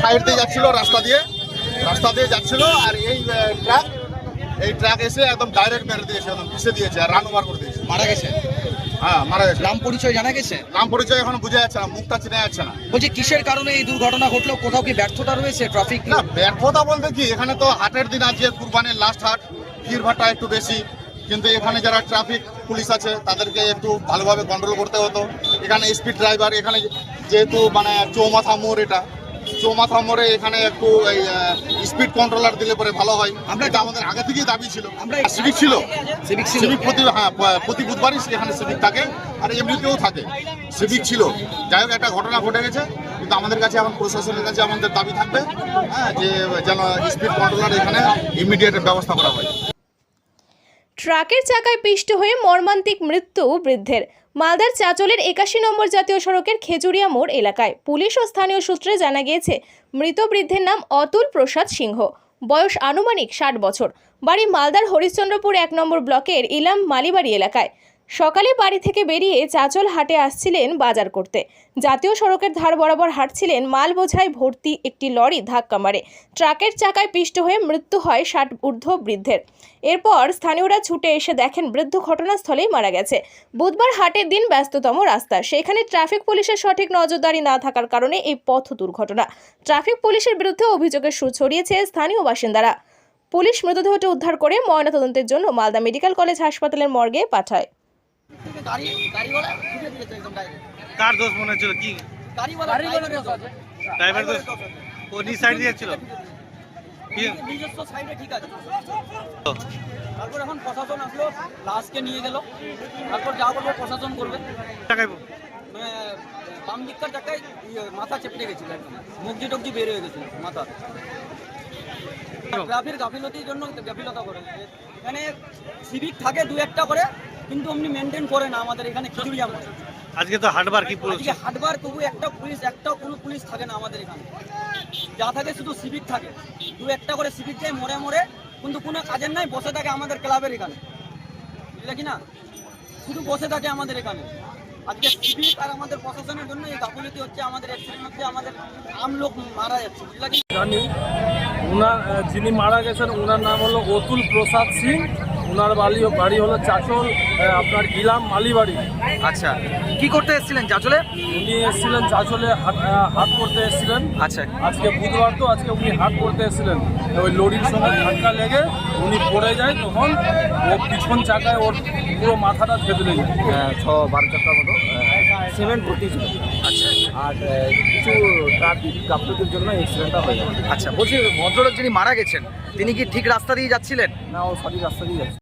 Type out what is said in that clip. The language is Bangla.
সাইড দিয়ে যাচ্ছিল রাস্তা দিয়ে রাস্তা দিয়ে যাচ্ছিল আর এই ট্রাক এই ট্রাক এসে একদম ডাইরেক্ট মেরে দিয়েছে একদম পিষে দিয়েছে আর রান ওভার করে দিয়েছে। মারা গেছে? হ্যাঁ মারা গেছে। নাম পরিচয় জানা গেছে? নাম পরিচয় এখন বোঝা যাচ্ছে না মুখটা চেনা যাচ্ছে না। বলছি কিসের কারণে এই দুর্ঘটনা ঘটলো? কোথাও কি ব্যর্থতা রয়েছে ট্রাফিক না ব্যর্থতা বলতে কি এখানে তো হাটের দিন আছে কুরবানির লাস্ট হাট ভিড় একটু বেশি। কিন্তু এখানে যারা ট্রাফিক পুলিশ আছে তাদেরকে একটু ভালোভাবে কন্ট্রোল করতে হতো। এখানে স্পিড ড্রাইভার এখানে যেহেতু মানে চৌমাথা মোড় এটা চৌমাথা মোড়ে এখানে একটু এই স্পিড কন্ট্রোলার দিলে পরে ভালো হয়। আমরা এটা আমাদের আগে থেকেই দাবি ছিল। আমরা সিভিক ছিল। সিভিক ছিল। সিভিক প্রতি হ্যাঁ প্রতি বুধবারই এখানে সিভিক থাকে। আর এমনিতেও থাকে। সিভিক ছিল। যাই হোক একটা ঘটনা ঘটে গেছে। কিন্তু আমাদের কাছে এখন প্রশাসনের কাছে আমাদের দাবি থাকবে হ্যাঁ যে যেন স্পিড কন্ট্রোলার এখানে ইমিডিয়েট ব্যবস্থা করা হয়। ট্রাকের চাকায় পিষ্ট হয়ে মর্মান্তিক মৃত্যু বৃদ্ধের। মালদার চাঁচলের একাশি নম্বর জাতীয় সড়কের খেজুরিয়া মোড় এলাকায় পুলিশ ও স্থানীয় সূত্রে জানা গিয়েছে, মৃত বৃদ্ধের নাম অতুল প্রসাদ সিংহ। বয়স আনুমানিক ষাট বছর। বাড়ি মালদার হরিশ্চন্দ্রপুর এক নম্বর ব্লকের ইলাম মালিবাড়ি এলাকায়। সকালে বাড়ি থেকে বেরিয়ে চাচল হাটে আসছিলেন বাজার করতে। জাতীয় সড়কের ধার বরাবর হাঁটছিলেন মাল বোঝাই ভর্তি একটি লরি ধাক্কা মারে। ট্রাকের চাকায় পিষ্ট হয়ে মৃত্যু হয় ষাট ঊর্ধ্ব বৃদ্ধের। এরপর স্থানীয়রা ছুটে এসে দেখেন বৃদ্ধ ঘটনাস্থলেই মারা গেছে। বুধবার হাটের দিন ব্যস্ততম রাস্তা। সেখানে ট্রাফিক পুলিশের সঠিক নজরদারি না থাকার কারণে এই পথ দুর্ঘটনা। ট্রাফিক পুলিশের বিরুদ্ধে অভিযোগের সুর ছড়িয়েছে স্থানীয় বাসিন্দারা। পুলিশ মৃতদেহটি উদ্ধার করে ময়নাতদন্তের জন্য মালদা মেডিকেল কলেজ হাসপাতালের মর্গে পাঠায়। কার দোষ মনে হচ্ছিল? কি? ড্রাইভার দোষ ও নি সাইড দিয়ে কি? নিজস্ব সাইডে ঠিক আছে। তারপর এখন প্রশাসন আসলো লাশকে নিয়ে গেল। তারপর যা করবে প্রশাসন করবে। মানে বাম দিককার জায়গায় ইয়ে, মাথা চেপটে গেছিল একদম। মুগজি টুকজি বের হয়ে গেছিল মাথা। গাফিলতির জন্য গাফিলতা করে। এখানে সিভিক থাকে দু একটা করে কিন্তু অমনি মেনটেন করে না আমাদের এখানে খিচুড়ি আমরা আজকে তো হাটবার কি পুরো আজকে হাটবার তবু একটা পুলিশ একটা কোনো পুলিশ থাকে না আমাদের এখানে। যা থাকে শুধু সিভিক থাকে। দু একটা করে সিভিক যায় মরে মরে কিন্তু কোনো কাজের নাই বসে থাকে আমাদের ক্লাবের এখানে। বুঝলে কি না? শুধু বসে থাকে আমাদের এখানে। আজকে সিভিক আর আমাদের প্রশাসনের জন্য এই গাফিলতি হচ্ছে আমাদের অ্যাক্সিডেন্ট হচ্ছে আমাদের আম লোক মারা যাচ্ছে। বুঝলে কি জানি। ওনার যিনি মারা গেছেন ওনার নাম হলো অতুল প্রসাদ সিং। ওনার বাড়ি বাড়ি হলো চাচল আপনার ইলাম মালিবাড়ি। আচ্ছা কি করতে এসেছিলেন চাচলে? উনি এসেছিলেন চাচলে হাট হাট করতে এসেছিলেন। আচ্ছা। আজকে বুধবার তো আজকে উনি হাট করতে এসেছিলেন। ওই লরির সঙ্গে ধাক্কা লেগে উনি পড়ে যায় তখন ও পিছন চাকায় ওর পুরো মাথাটা থেতলে যায়। ছ বারো চারটার মতো? সিমেন্ট ভর্তি ছিল। আচ্ছা। আর কিছু ট্রাক গাফলতির জন্য অ্যাক্সিডেন্টটা হয়ে গেল। আচ্ছা বলছি ভদ্রলোক যিনি মারা গেছেন তিনি কি ঠিক রাস্তা দিয়ে যাচ্ছিলেন? না ও সঠিক রাস্তা দিয়ে যাচ্ছে।